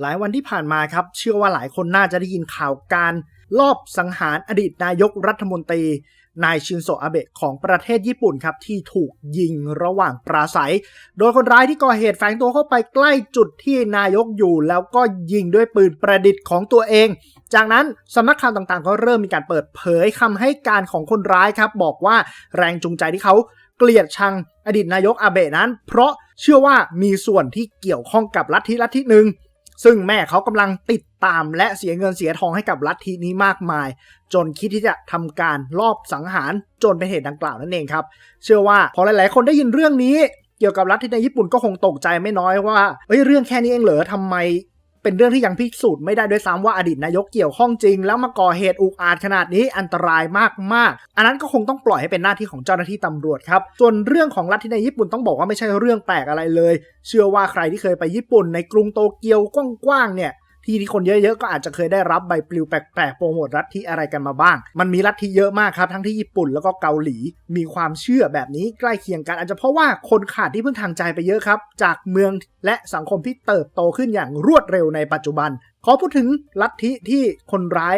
หลายวันที่ผ่านมาครับ เชื่อว่าหลายคนน่าจะได้ยินข่าวการลอบสังหารอดีตนายกรัฐมนตรี นายชินโซอาเบะของประเทศญี่ปุ่นครับ ที่ถูกยิงระหว่างปราศัย โดยคนร้ายที่ก่อเหตุแฝงตัวเข้าไปใกล้จุดที่นายกอยู่ แล้วก็ยิงด้วยปืนประดิษฐ์ของตัวเอง จากนั้นสำนักข่าวต่างๆ ก็เริ่มมีการเปิดเผยคำให้การของคนร้ายครับ บอกว่าแรงจูงใจที่เขาเกลียดชังอดีตนายกอาเบะนั้น เพราะเชื่อว่ามีส่วนที่เกี่ยวข้องกับลัทธิลัทธิหนึ่ง ซึ่งแม่เขากำลังติดตามและเสียเงินเสียทองให้กับลัทธินี้มากมาย จนคิดที่จะทำการลอบสังหารจนเป็นเหตุดังกล่าวนั่นเองครับ เชื่อว่าพอหลายๆ คนได้ยินเรื่องนี้เกี่ยวกับรัฐที่ในญี่ปุ่นก็คงตกใจไม่น้อยว่าเอ้ยเรื่องแค่นี้เองเหรอทำไม เป็นเรื่องที่ยังพิสูจน์ไม่ได้ด้วยซ้ำว่าอดีตนายกเกี่ยวข้องจริง แล้วมาก่อเหตุอุกอาจขนาดนี้อันตรายมากๆ อันนั้นก็คงต้องปล่อยให้เป็นหน้าที่ของเจ้าหน้าที่ตำรวจครับส่วนเรื่องของรัฐที่ในญี่ปุ่นต้องบอกว่าไม่ใช่เรื่องแปลกอะไรเลย เชื่อว่าใครที่เคยไปญี่ปุ่นในกรุงโตเกียวกว้างๆเนี่ย ที่ที่คนเยอะๆก็อาจจะเคยได้รับใบปลิวแปลกๆโปรโมทลัทธิอะไรกันมาบ้าง มันมีลัทธิเยอะมากครับทั้งที่ญี่ปุ่นแล้วก็เกาหลี มีความเชื่อแบบนี้ใกล้เคียงกัน อาจจะเพราะว่าคนขาดที่พึ่งทางใจไปเยอะครับ จากเมืองและสังคมที่เติบโตขึ้นอย่างรวดเร็วในปัจจุบัน ขอพูดถึงลัทธิที่คนร้าย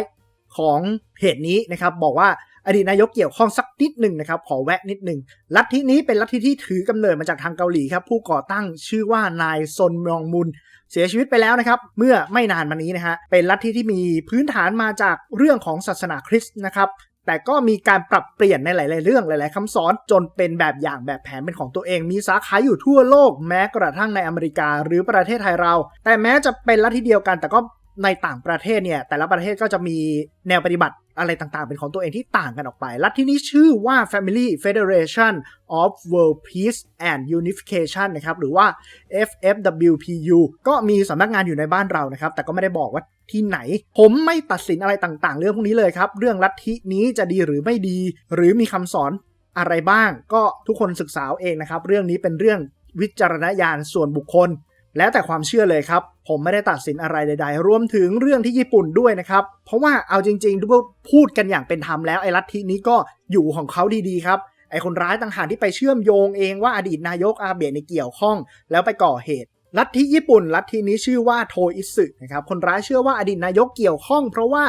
ของเหตุนี้นะครับบอกว่าอดีตนายกเกี่ยวข้องสักนิดหนึ่งนะครับ ขอแวะนิดหนึ่งลัทธินี้เป็นลัทธิที่ถือกำเนิดมาจากทางเกาหลีครับ ผู้ก่อตั้งชื่อว่านายซนมยองมุน เสียชีวิตไปแล้วนะครับ เมื่อไม่นานมานี้นะฮะเป็นลัทธิที่มีพื้นฐานมาจากเรื่องของศาสนาคริสต์นะครับแต่ก็มีการปรับเปลี่ยนในหลาย ๆ เรื่องหลาย ๆคำสอนจนเป็นแบบอย่างแบบแผนเป็นของตัวเอง มีสาขาอยู่ทั่วโลกแม้กระทั่งในอเมริกาหรือประเทศไทยเรา แต่แม้จะเป็นลัทธิเดียวกัน แต่ก็ในต่างประเทศเนี่ยแต่ละประเทศก็จะมีแนวปฏิบัติอะไรต่างๆ เป็นของตัวเองที่ต่างกันออกไปลัฐทธินี้ชื่อว่า Family Federation of World Peace and Unification นะครับ หรือว่า FFWPU ก็มีสำนักงานอยู่ในบ้านเรานะครับ แต่ก็ไม่ได้บอกว่าที่ไหน ผมไม่ตัดสินอะไรต่างๆ เรื่องพวกนี้เลยครับ เรื่องลัทธินี้จะดีหรือไม่ดี หรือมีคำสอนอะไรบ้าง ก็ทุกคนศึกษาเองนะครับ เรื่องนี้เป็นเรื่องวิจารณญาณส่วนบุคคล แล้วแต่ความเชื่อเลยครับ ผมไม่ได้ตัดสินอะไรใด ๆ รวมถึงเรื่องที่ญี่ปุ่นด้วยนะครับ เพราะว่าเอาจริงๆทุกพูดกันอย่างเป็นธรรมแล้วไอ้ลัทธินี้ก็อยู่ของเขาดีๆครับไอ้คนร้ายต่างหากที่ไปเชื่อมโยงเองว่าอดีตนายกอาเบะในเกี่ยวข้อง แล้วไปก่อเหตุลัทธิญี่ปุ่นลัทธินี้ชื่อว่าโทอิสึนะครับคนร้ายเชื่อว่าอดีตนายกเกี่ยวข้อง เพราะว่า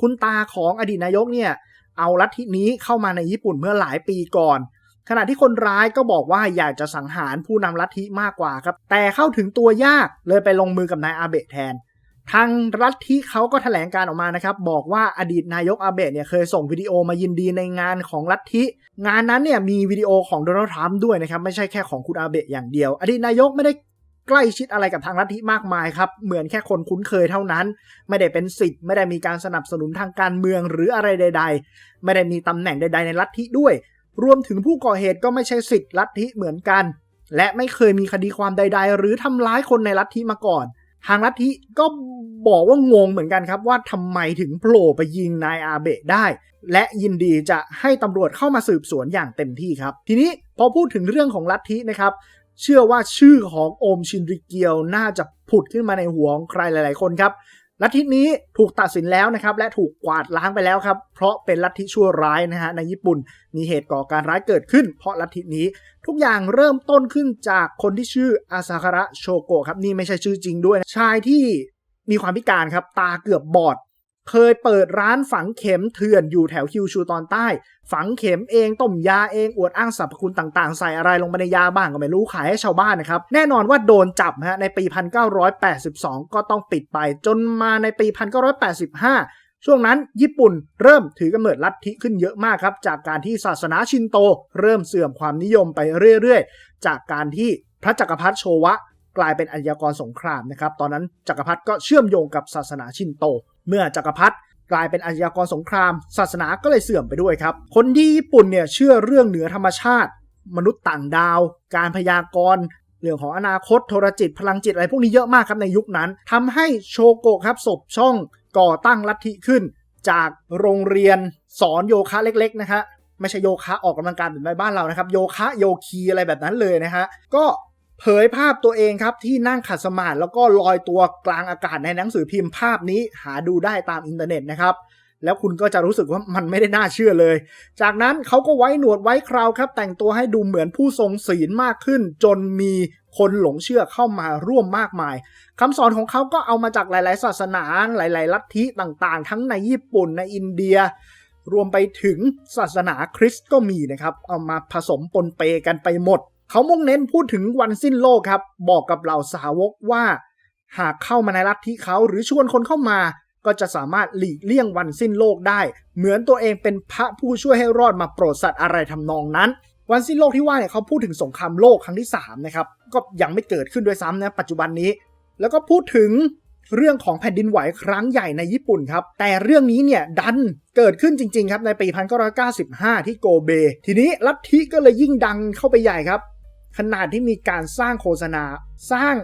คุณตาของอดีตนายกเนี่ยเอาลัทธินี้เข้ามาในญี่ปุ่นเมื่อหลายปีก่อน ขณะที่คนร้ายก็บอกว่าอยากจะสังหารผู้นำลัทธิมากกว่าครับ แต่เข้าถึงตัวยากเลยไปลงมือกับนายอาเบะแทน ทางลัทธิเขาก็แถลงการออกมานะครับ บอกว่าอดีตนายกอาเบะเนี่ยเคยส่งวิดีโอมายินดีในงานของลัทธิงานนั้นเนี่ยมีวิดีโอของโดนัลด์ทรัมป์ด้วยนะครับ ไม่ใช่แค่ของคุณอาเบะอย่างเดียว อดีตนายกไม่ได้ใกล้ชิดอะไรกับทางลัทธิมากมายครับ เหมือนแค่คนคุ้นเคยเท่านั้น ไม่ได้เป็นสิทธิ์ ไม่ได้มีการสนับสนุนทางการเมืองหรืออะไรใด ๆ ไม่ได้มีตำแหน่งใด ๆ ในลัทธิด้วย รวมถึงผู้ก่อเหตุก็ไม่ใช่สิทธิ์ลัทธิเหมือนกัน และไม่เคยมีคดีความใด ๆ หรือทำร้ายคนในลัทธิมาก่อน ทางลัทธิก็บอกว่างงเหมือนกันครับว่าทำไมถึงโผล่ไปยิงนายอาเบะได้ และยินดีจะให้ตำรวจเข้ามาสืบสวนอย่างเต็มที่ครับ ทีนี้พอพูดถึงเรื่องของลัทธินะครับเชื่อว่าชื่อของโอมชินริเกียวน่าจะผุดขึ้นมาในหัวของใครหลาย ๆ คนครับ ลัทธินี้ถูกตัดสินแล้วนะครับ และถูกกวาดล้างไปแล้วครับ เพราะเป็นลัทธิชั่วร้ายนะฮะในญี่ปุ่นมีเหตุก่อการร้ายเกิดขึ้น เพราะลัทธินี้ทุกอย่างเริ่มต้นขึ้นจากคนที่ชื่ออาซาคาระโชโกะครับนี่ไม่ใช่ชื่อจริงด้วยนะชายที่มีความพิการครับ ตาเกือบบอด เคยเปิดร้านฝังเข็มเถื่อนอยู่แถวคิวชูตอนใต้ ฝังเข็มเองต้มยาเองอวดอ้างสรรพคุณต่างๆ ใส่อะไรลงไปในยาบ้างก็ไม่รู้ขายให้ชาวบ้านนะครับ แน่นอนว่าโดนจับฮะในปี 1982 ก็ต้องปิดไปจนมาในปี 1985 ช่วงนั้นญี่ปุ่นเริ่มถือกำเนิดลัทธิขึ้นเยอะมากครับ จากการที่ศาสนาชินโต เริ่มเสื่อมความนิยมไปเรื่อยๆ จากการที่พระจักรพรรดิโชวะ กลายเป็นอาชญากรสงครามนะครับตอนนั้นจักรพรรดิก็เชื่อมโยงกับศาสนาชินโต เมื่อจักรพรรดิกลายเป็นอาชญากรสงคราม ศาสนาก็เลยเสื่อมไปด้วยครับ คนที่ญี่ปุ่นเนี่ยเชื่อเรื่องเหนือธรรมชาติ มนุษย์ต่างดาว การพยากรณ์เรื่องของอนาคตโทรจิตพลังจิตอะไรพวกนี้เยอะมากครับในยุคนั้นทำให้โชโกะครับศพช่องก่อตั้งลัทธิขึ้น จากโรงเรียนสอนโยคะเล็ก ๆ นะฮะไม่ใช่โยคะออกกำลังกายแบบในบ้านเรานะครับ โยคะโยคีอะไรแบบนั้นเลยนะฮะก็ เผยภาพตัวเองครับที่นั่งขัดสมาธิแล้วก็ลอยตัวกลางอากาศในหนังสือพิมพ์ภาพนี้หาดูได้ตามอินเทอร์เน็ตนะครับ แล้วคุณก็จะรู้สึกว่ามันไม่ได้น่าเชื่อเลย จากนั้นเขาก็ไว้หนวดไว้คราวครับ แต่งตัวให้ดูเหมือนผู้ทรงศีลมากขึ้น จนมีคนหลงเชื่อเข้ามาร่วมมากมายคำสอนของเขาก็เอามาจากหลาย ๆ ศาสนาหลาย ๆ ลัทธิต่างๆ ทั้งในญี่ปุ่นในอินเดียรวมไปถึงศาสนาคริสต์ก็มีนะครับ เอามาผสมปนเปกันไปหมด เขามุ่งเน้นพูดถึงวันสิ้นโลกครับ บอกกับเหล่าสาวกว่า หากเข้ามาในลัฐทธิเขาหรือชวนคนเข้ามา ก็จะสามารถหลีกเลี่ยงวันสิ้นโลกได้ เหมือนตัวเองเป็นพระผู้ช่วยให้รอดมาโปรดสัตว์อะไรทำนองนั้นวันสิ้นโลกที่ว่าเนี่ยเขาพูดถึงสงครามโลกครั้งที่3นะครับก็ยังไม่เกิดขึ้นด้วยซ้ำนะปัจจุบันนี้ แล้วก็พูดถึงเรื่องของแผ่นดินไหวครั้งใหญ่ในญี่ปุ่นครับ แต่เรื่องนี้เนี่ยดันเกิดขึ้นจริง ๆ ครับในปี 1995 ที่โกเบ ทีนี้ลัทธิก็เลยยิ่งดังเข้าไปใหญ่ครับ ขนาดที่มีการสร้างโฆษณา สร้าง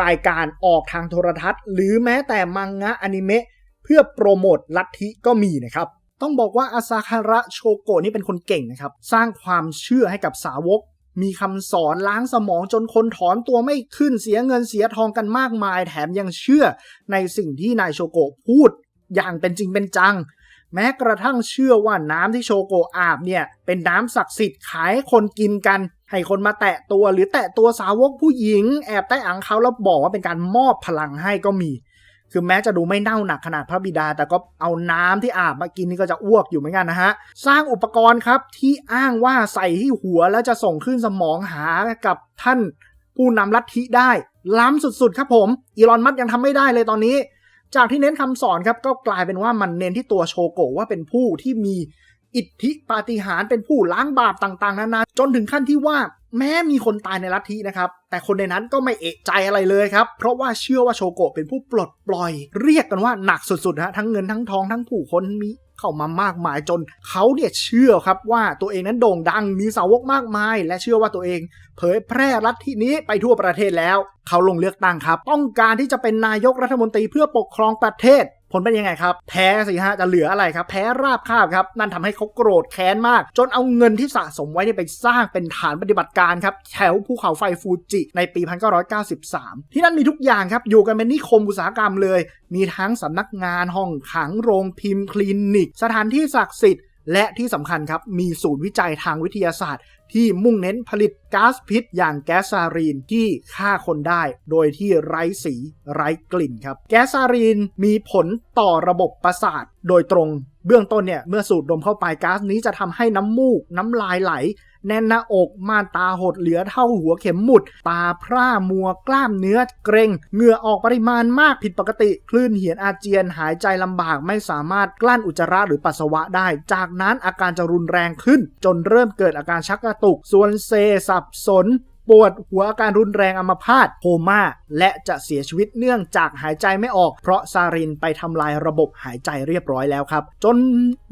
รายการออกทางโทรทัศน์ หรือแม้แต่มังงะอนิเมะเพื่อโปรโมทลัทธิก็มีนะครับ ต้องบอกว่าอาซาคาระโชโกะนี่เป็นคนเก่งนะครับ สร้างความเชื่อให้กับสาวก มีคำสอนล้างสมองจนคนถอนตัวไม่ขึ้นเสียเงินเสียทองกันมากมาย แถมยังเชื่อในสิ่งที่นายโชโกะพูดอย่างเป็นจริงเป็นจัง แม้กระทั่งเชื่อว่าน้ำที่โชโกะอาบเนี่ยเป็นน้ำศักดิ์สิทธิ์ขายให้คนกินกัน ให้คนมาแตะตัวหรือแตะตัวสาวกผู้หญิง แอบใต้อังเขาแล้วบอกว่าเป็นการมอบพลังให้ก็มี คือแม้จะดูไม่เน่าหนักขนาดพระบิดา แต่ก็เอาน้ำที่อาบมากินนี่ก็จะอ้วกอยู่เหมือนกันนะฮะ สร้างอุปกรณ์ครับที่อ้างว่าใส่ที่หัวแล้วจะส่งขึ้นสมองหากับท่านผู้นำลัทธิได้ ล้ำสุดๆ ครับผม อีลอนมัสยังทำไม่ได้เลยตอนนี้ จากที่เน้นคำสอนครับก็กลายเป็นว่ามันเน้นที่ตัวโชโกะว่าเป็นผู้ที่มี อิทธิปาฏิหาริย์เป็นผู้ล้างบาปต่างๆ นานา จนถึงขั้นที่ว่าแม้มีคนตายในลัทธินะครับ แต่คนในนั้นก็ไม่เอะใจอะไรเลยครับ เพราะว่าเชื่อว่าโชโกะเป็นผู้ปลดปล่อย เรียกกันว่าหนักสุดๆฮะทั้งเงินทั้งทองทั้งผู้คนมีเข้ามามากมายจนเขาเนี่ยเชื่อครับว่าตัวเองนั้นโด่งดังมีสาวกมากมาย และเชื่อว่าตัวเอง เผยแพร่ลัทธินี้ไปทั่วประเทศแล้ว เขาลงเลือกตั้งครับ ต้องการที่จะเป็นนายกรัฐมนตรีเพื่อปกครองประเทศ ผลเป็นยังไงครับ แพ้สิฮะจะเหลืออะไรครับ แพ้ราบคาบครับ นั่นทำให้เขาโกรธแค้นมาก จนเอาเงินที่สะสมไว้ไปสร้างเป็นฐานปฏิบัติการครับแถวภูเขาไฟฟูจิในปี 1993 ที่นั่นมีทุกอย่างครับ อยู่กันเป็นนิคมอุตสาหกรรมเลย มีทั้งสำนักงานห้องขังโรงพิมพ์คลินิก สถานที่ศักดิ์สิทธิ์ และที่สำคัญครับ มีศูนย์วิจัยทางวิทยาศาสตร์ ที่มุ่งเน้นผลิตก๊าซพิษ อย่างแก๊สซารีนที่ฆ่าคนได้ โดยที่ไร้สีไร้กลิ่นครับ แก๊สซารีนมีผลต่อระบบประสาทโดยตรง เบื้องต้นเนี่ย เมื่อสูดดมเข้าไปก๊าซนี้จะทำให้น้ำมูก น้ำลายไหล แน่นหน้าอกม่านตาหดเหลือเท่าหัวเข็มหมุด ตาพร่ามัวกล้ามเนื้อเกรงเหงื่อออกปริมาณมากผิดปกติ คลื่นเหียนอาเจียนหายใจลำบากไม่สามารถกลั้นอุจจาระหรือปัสสาวะได้ จากนั้นอาการจะรุนแรงขึ้น จนเริ่มเกิดอาการชักกระตุก ส่วนเซสับสน ปวดหัวอาการรุนแรงอัมพาตโคม่า และจะเสียชีวิตเนื่องจากหายใจไม่ออก เพราะซารินไปทำลายระบบหายใจเรียบร้อยแล้วครับ จน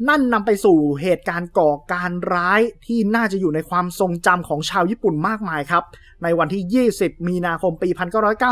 นั่นนำไปสู่เหตุการณ์ก่อการร้ายที่น่าจะอยู่ในความทรงจำของชาวญี่ปุ่นมากมายครับ ในวันที่ 20 มีนาคมปี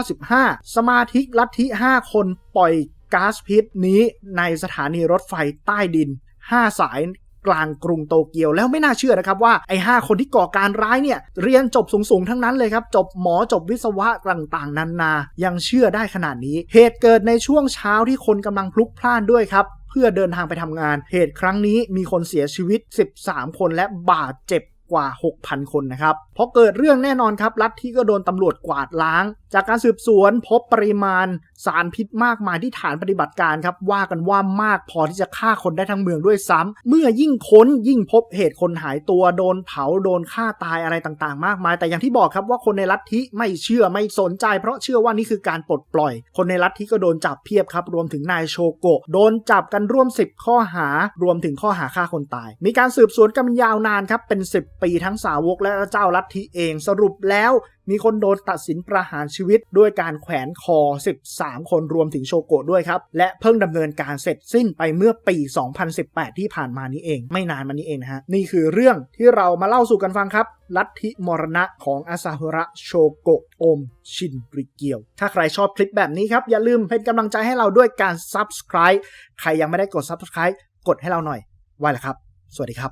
1995 สมาชิกลัทธิ 5 คนปล่อยก๊าซพิษนี้ในสถานีรถไฟใต้ดิน 5 สาย กลางกรุงโตเกียวแล้วไม่น่าเชื่อนะครับว่าไอ้หคนที่ก่อการร้ายเนี่ยเรียนจบสูงๆทั้งนั้นเลยครับ จบหมอจบวิศวะต่างๆ นานายังเชื่อได้ขนาดนี้ เหตุเกิดในช่วงเช้าที่คนกำลังพลุกพล่านด้วยครับเพื่อเดินทางไปทำงาน เหตุครั้งนี้มีคนเสียชีวิต 13 คนและบาดเจ็บ กว่า 6,000 คนนะครับพอเกิดเรื่องแน่นอนครับ ลัทธิก็โดนตำรวจกวาดล้าง จากการสืบสวนพบปริมาณสารพิษมากมายที่ฐานปฏิบัติการครับ ว่ากันว่ามากพอที่จะฆ่าคนได้ทั้งเมืองด้วยซ้ำเมื่อยิ่งค้นยิ่งพบเหตุคนหายตัวโดนเผาโดนฆ่าตายอะไรต่างๆ มากมาย แต่อย่างที่บอกครับว่าคนในลัทธิไม่เชื่อไม่สนใจ เพราะเชื่อว่านี่คือการปลดปล่อย คนในลัทธิก็โดนจับเพียบครับ รวมถึงนายโชโกะโดนจับกันร่วม 10 ข้อหา รวมถึงข้อหาฆ่าคนตาย มีการสืบสวนกันยาวนานครับเป็น 10ปีทั้งสาวกและเจ้าลัทธิเองสรุปแล้วมีคนโดนตัดสินประหารชีวิตด้วยการแขวนคอ 13 คนรวมถึงโชโกะด้วยครับ และเพิ่งดำเนินการเสร็จสิ้นไปเมื่อปี 2018 ที่ผ่านมานี้เอง ไม่นานมานี้เองนะฮะ นี่คือเรื่องที่เรามาเล่าสู่กันฟังครับ ลัทธิมรณะของอาซาฮุระโชโกะโอมชินริเกียว ถ้าใครชอบคลิปแบบนี้ครับ อย่าลืมเป็นกำลังใจให้เราด้วยการ subscribe ใครยังไม่ได้กด subscribe กดให้เราหน่อยไว้ละครับ สวัสดีครับ